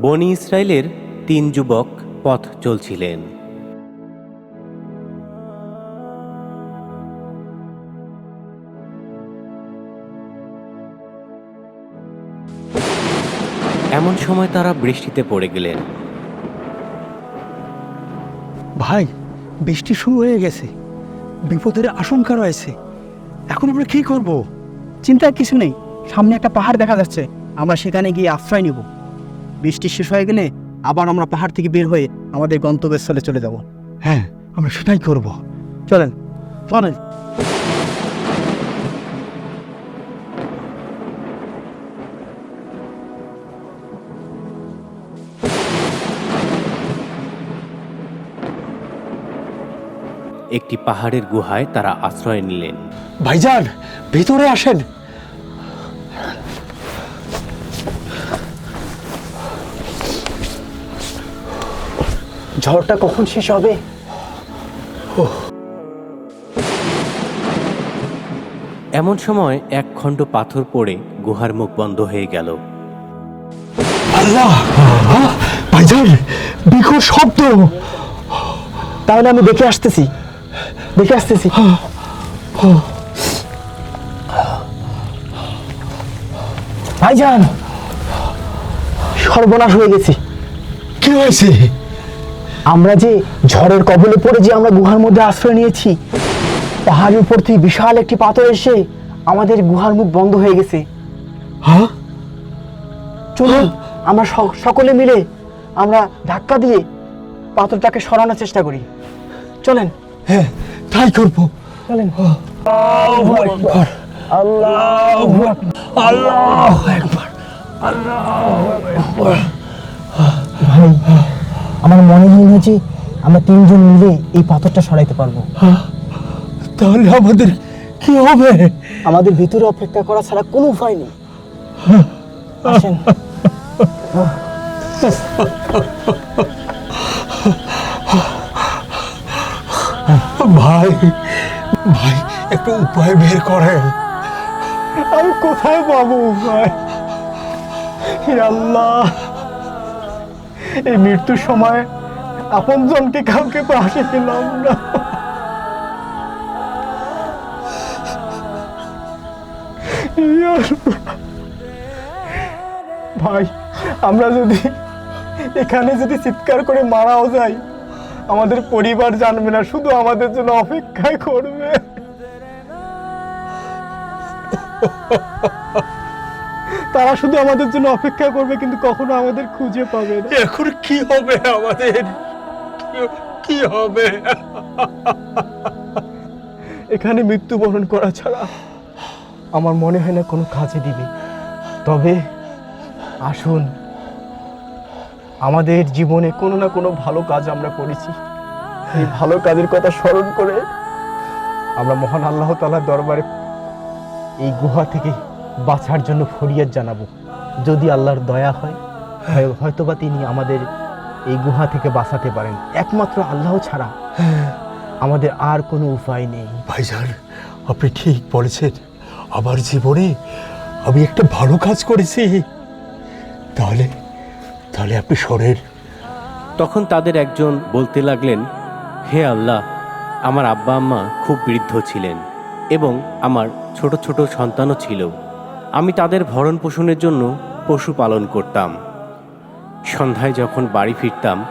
বনি ইসরায়েলের তিন যুবক পথ চলছিলেন। এমন সময় তারা বৃষ্টিতে পড়ে গেলেন। ভাই, বৃষ্টি শুরু হয়ে গেছে। বিপদের আশঙ্কা রয়েছে। এখন আমরা কি করব? চিন্তার কিছু নেই। সামনে একটা পাহাড় দেখা যাচ্ছে। আমরা সেখানে গিয়ে আশ্রয় নিব। বৃষ্টি শেষ হয়ে গেলে আবার আমরা পাহাড় থেকে বের হয়ে আমাদের গন্তব্যস্থলে চলে যাব। হ্যাঁ আমরা সেটাই করব। চলেন চলেন। একটি পাহাড়ের গুহায় তারা আশ্রয় নিলেন। ভাইজান ভিতরে আসেন। ঝড়টা কখন শেষ হবে? এমন সময় এক খণ্ড পাথর পড়ে গুহার মুখ বন্ধ হয়ে গেল। আল্লাহ! ভাইজান বিকট শব্দ! তাহলে আমি দেখে আসতেছি। দেখে আসতেছি। ভাইজান সর্বনাশ হয়ে গেছি। কি হয়েছে? আমরা যে ঝড়ের কবলে পড়ে যে আমরা গুহার মধ্যে আশ্রয় নিয়েছি পাহাড়ের উপর থেকে বিশাল একটি পাথর এসে আমাদের গুহার মুখ বন্ধ হয়ে গেছে। হ্যাঁ? চলুন আমরা সকলে মিলে আমরা ধাক্কা দিয়ে পাথরটাকে সরানোর চেষ্টা করি। চলেন। হ্যাঁ তাই করব। চলেন। আল্লাহ একবার আমার মনে হয় না যে আমরা তিনজন মিলে এই পাথরটা সরাইতে পারব। তাহলে আমাদের কি হবে? আমাদের ভিতরে অপেক্ষা করা ছাড়া কোনো উপায় নেই। আসেন। ভাই ভাই একটু উপায় বের করেন। আমি কোথায় পাবো উপায়? আল্লাহ। এই মৃত্যুর সময় আপনজনকে কাউকে পাশে পেলাম না। ভাই, আমরা যদি এখানে যদি চিৎকার করে মারাও যাই, আমাদের পরিবার জানবে না, শুধু আমাদের জন্য অপেক্ষায় করবে। তারা শুধু আমাদের জন্য অপেক্ষা করবে কিন্তু কখনো আমাদের খুঁজে পাবে না। এখন কি হবে আমাদের? কি হবে? এখানে মৃত্যুবরণ করা ছাড়া আমার মনে হয় না কোনো কাজে দিবে। তবে আসুন আমাদের জীবনে কোনো না কোনো ভালো কাজ আমরা করেছি। এই ভালো কাজের কথা স্মরণ করে আমরা মহান আল্লাহ তালার দরবারে এই গুহা থেকে বাঁচার জন্য ফরিয়াদ জানাব। যদি আল্লাহর দয়া হয় হয়- হয়তোবা তিনি আমাদের এই গুহা থেকে বাঁচাতে পারেন। একমাত্র আল্লাহ ছাড়া আমাদের আর কোনো উপায় নেই। ভাইজান আপনি ঠিক বলেছেন। আমার জীবনে আমি একটা ভালো কাজ করেছি। তাহলে তাহলে আপনি শোনেন। তখন তাদের একজন বলতে লাগলেন হে আল্লাহ আমার আব্বা আম্মা খুব বৃদ্ধ ছিলেন এবং আমার ছোট ছোট সন্তানও ছিল। আমি তাদের ভরণ পোষণের জন্য পশু পালন করতাম। সন্ধ্যায় যখন বাড়ি ফিরতাম,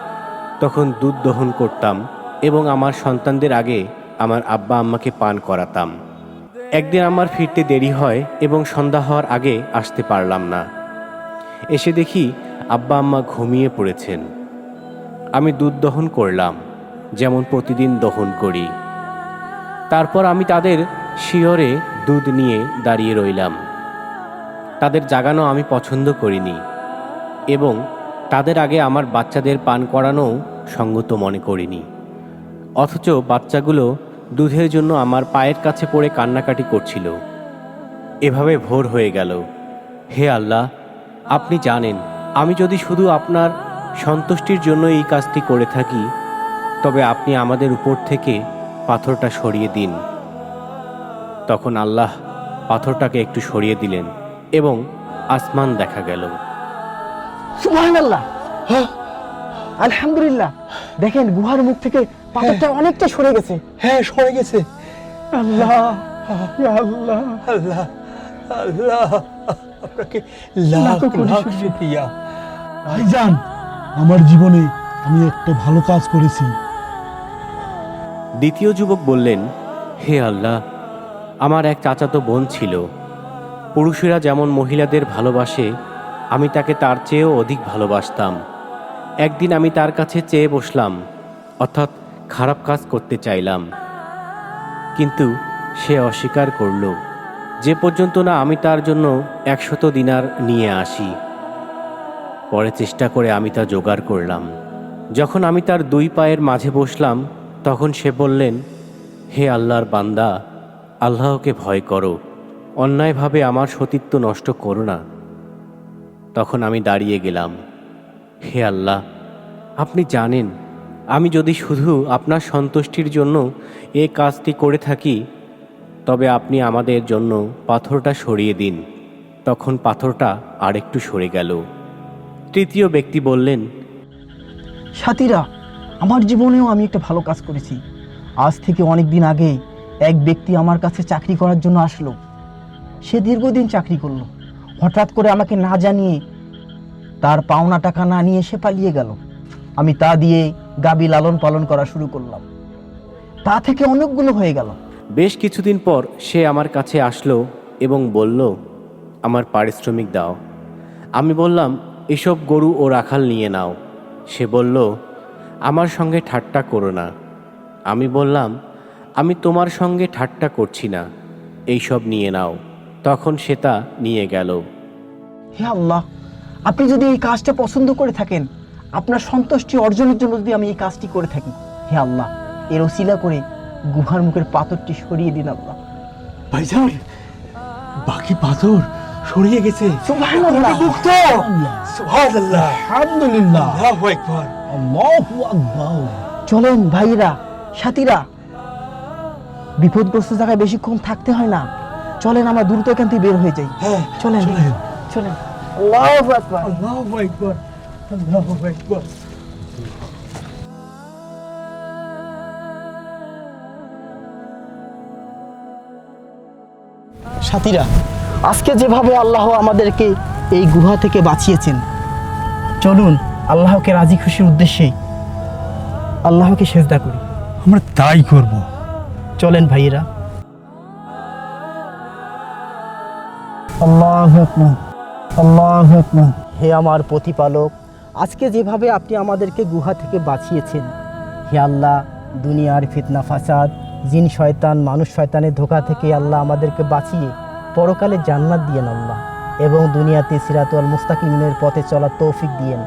তখন দুধ দহন করতাম এবং আমার সন্তানদের আগে আমার আব্বা আম্মাকে পান করাতাম। একদিন আমার ফিরতে দেরি হয় এবং সন্ধ্যা হওয়ার আগে আসতে পারলাম না। এসে দেখি আব্বা আম্মা ঘুমিয়ে পড়েছেন। আমি দুধ দহন করলাম, যেমন প্রতিদিন দহন করি। তারপর আমি তাদের শিয়রে দুধ নিয়ে দাঁড়িয়ে রইলাম। তাদের জাগানো আমি পছন্দ করিনি এবং তাদের আগে আমার বাচ্চাদের পান করানোও সঙ্গত মনে করিনি। অথচ বাচ্চাগুলো দুধের জন্য আমার পায়ের কাছে পড়ে কান্নাকাটি করছিল। এভাবে ভোর হয়ে গেল। হে আল্লাহ, আপনি জানেন, আমি যদি শুধু আপনার সন্তুষ্টির জন্য এই কাজটি করে থাকি, তবে আপনি আমাদের উপর থেকে পাথরটা সরিয়ে দিন। তখন আল্লাহ পাথরটাকে একটু সরিয়ে দিলেন। এবং আসমান দেখা গেল। সুবহানাল্লাহ। আলহামদুলিল্লাহ। দেখেন গুহার মুখ থেকে পাথরটা অনেকটা সরে গেছে। হ্যাঁ সরে গেছে। আল্লাহ আল্লাহ আল্লাহ। আল্লাহ আপনাকে লাখ লাখো। শুকরিয়া। ভাইজান আমার জীবনে আমি একটা ভালো কাজ করেছি। দ্বিতীয় যুবক বললেন হে আল্লাহ আমার এক চাচাতো বোন ছিল। পুরুষেরা যেমন মহিলাদের ভালোবাসে, আমি তাকে তার চেয়েও অধিক ভালোবাসতাম। একদিন আমি তার কাছে চেয়ে বসলাম, অর্থাৎ খারাপ কাজ করতে চাইলাম। কিন্তু সে অস্বীকার করল, যে পর্যন্ত না আমি তার জন্য একশত দিনার নিয়ে আসি। পরে চেষ্টা করে আমি তা জোগাড় করলাম। যখন আমি তার দুই পায়ের মাঝে বসলাম, তখন সে বললেন, হে আল্লাহর বান্দা, আল্লাহকে ভয় করো। অন্যায়ভাবে আমার সতীত্ব নষ্ট করো না। তখন আমি দাঁড়িয়ে গেলাম। হে আল্লাহ, আপনি জানেন, আমি যদি শুধু আপনার সন্তুষ্টির জন্য এ কাজটি করে থাকি, তবে আপনি আমাদের জন্য পাথরটা সরিয়ে দিন। তখন পাথরটা আরেকটু সরে গেল। তৃতীয় ব্যক্তি বললেন, সাথীরা, আমার জীবনেও আমি একটা ভালো কাজ করেছি। আজ থেকে অনেক দিন আগে এক ব্যক্তি আমার কাছে চাকরি করার জন্য আসলো। সে দীর্ঘদিন চাকরি করল। হঠাৎ করে আমাকে না জানিয়ে তার পাওনা টাকা না নিয়ে সে পালিয়ে গেল। আমি তা দিয়ে গাবি লালন পালন করা শুরু করলাম। তা থেকে অনেকগুলো হয়ে গেল। বেশ কিছুদিন পর সে আমার কাছে আসলো এবং বলল, আমার পারিশ্রমিক দাও। আমি বললাম, এসব গরু ও রাখাল নিয়ে নাও। সে বলল, আমার সঙ্গে ঠাট্টা করো না। আমি বললাম, আমি তোমার সঙ্গে ঠাট্টা করছি না। এইসব নিয়ে নাও। তখন সে তা নিয়ে গেল। হে আল্লাহ আপনি যদি এই কাজটা পছন্দ করে থাকেন আপনার সন্তুষ্টি অর্জনের জন্য যদি আমি এই কাজটি করে থাকি হে আল্লাহ এর ওসিলা করে গুহার মুখের পাথরটি সরিয়ে দিন আল্লাহ। ভাইজান বাকি পাথর সরিয়ে গেছে। সুবহানাল্লাহ। মুক্ত। সুবহানাল্লাহ। আলহামদুলিল্লাহ। আল্লাহু আকবার। আল্লাহু আকবার। চলেন ভাইরা সাথীরা বিপদগ্রস্ত জায়গায় বেশিক্ষণ থাকতে হয় না। চলেন আমরা দ্রুত এখান থেকে বের হয়ে যাই। হ্যাঁ চলেন। চলেন। চলেন। আল্লাহু আকবার। আল্লাহু আকবার। আল্লাহু আকবার। সাথীরা আজকে যেভাবে আল্লাহ আমাদেরকে এই গুহা থেকে বাঁচিয়েছেন চলুন আল্লাহকে রাজি খুশির উদ্দেশ্যে আল্লাহকে সেজদা করি। আমরা তাই করব। চলেন ভাইয়েরা। হে আমার প্রতিপালক আজকে যেভাবে আপনি আমাদেরকে গুহা থেকে বাঁচিয়েছেন হে আল্লাহ দুনিয়ার ফিতনা ফাসাদ জিন শয়তান মানুষ শয়তানের ধোকা থেকে আল্লাহ আমাদেরকে বাঁচিয়ে পরকালে জান্নাত দিয়েন আল্লাহ এবং দুনিয়াতে সিরাতুল মুস্তাকিমের পথে চলার তৌফিক দিয়েন।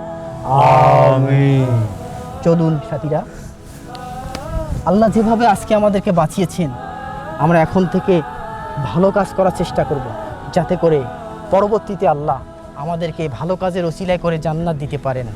চলুন সাথীরা আল্লাহ যেভাবে আজকে আমাদেরকে বাঁচিয়েছেন আমরা এখন থেকে ভালো কাজ করার চেষ্টা করব। যাতে করে পরবর্তীতে আল্লাহ আমাদেরকে ভালো কাজের ওসিলায় করে জান্নাত দিতে পারেন।